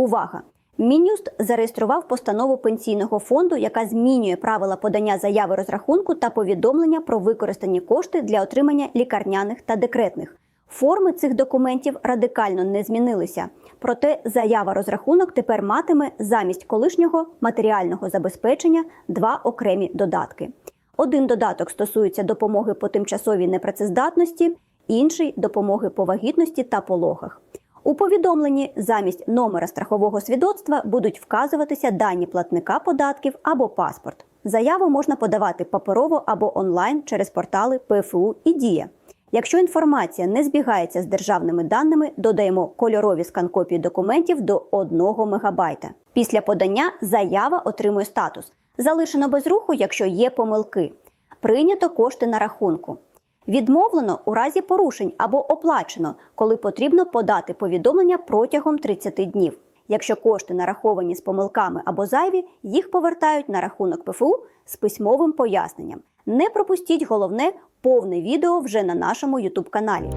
Увага! Мін'юст зареєстрував постанову пенсійного фонду, яка змінює правила подання заяви розрахунку та повідомлення про використані кошти для отримання лікарняних та декретних. Форми цих документів радикально не змінилися. Проте заява розрахунок тепер матиме замість колишнього матеріального забезпечення два окремі додатки. Один додаток стосується допомоги по тимчасовій непрацездатності, інший допомоги по вагітності та пологах. У повідомленні замість номера страхового свідоцтва будуть вказуватися дані платника податків або паспорт. Заяву можна подавати паперово або онлайн через портали ПФУ і Дія. Якщо інформація не збігається з державними даними, додаємо кольорові скан-копії документів до 1 МБ. Після подання заява отримує статус. Залишено без руху, якщо є помилки. Прийнято кошти на рахунку. Відмовлено у разі порушень або оплачено, коли потрібно подати повідомлення протягом 30 днів. Якщо кошти нараховані з помилками або зайві, їх повертають на рахунок ПФУ з письмовим поясненням. Не пропустіть головне повне відео вже на нашому YouTube каналі.